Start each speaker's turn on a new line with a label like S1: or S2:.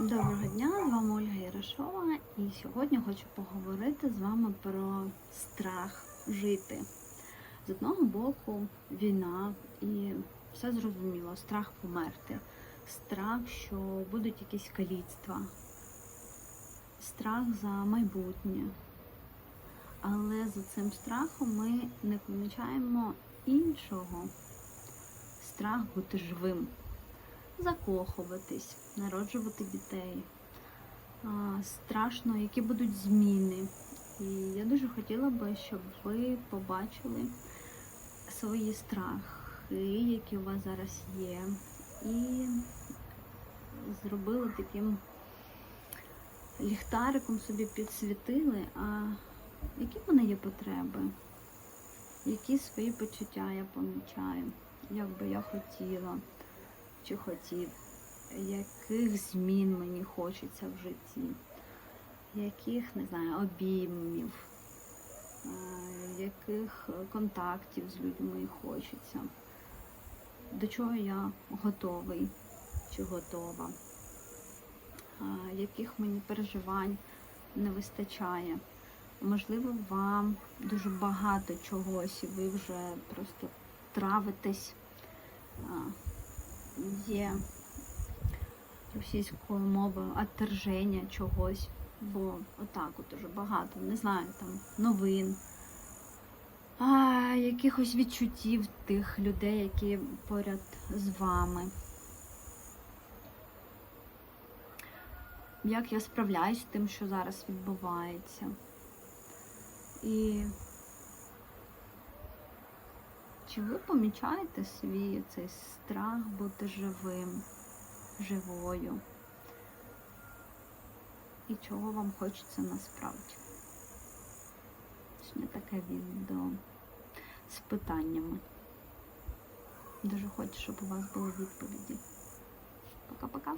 S1: Доброго дня, з вами Ольга Ярошова, і сьогодні хочу поговорити з вами про страх жити. З одного боку, війна і все зрозуміло, страх померти, страх, що будуть якісь каліцтва, страх за майбутнє. Але за цим страхом ми не помічаємо іншого страх бути живим закохуватись, народжувати дітей. Страшно, які будуть зміни. І я дуже хотіла би, щоб ви побачили свої страхи, які у вас зараз є, і зробили таким ліхтариком собі підсвітили, а які в мене є потреби, які свої почуття я помічаю, як би я хотіла чи хотів, яких змін мені хочеться в житті, яких, не знаю, обіймів, яких контактів з людьми хочеться, до чого я готовий чи готова, яких мені переживань не вистачає. Можливо, вам дуже багато чогось, і ви вже просто травитесь. Є російською мовою отторження чогось, бо отак от дуже багато, не знаю, там новин, а, якихось відчуттів тих людей, які поряд з вами. Як я справляюсь з тим, що зараз відбувається. І чи ви помічаєте свій цей страх бути живим, живою? І чого вам хочеться насправді? Сьогодні таке відео з питаннями. Дуже хочу, щоб у вас були відповіді. Пока-пока.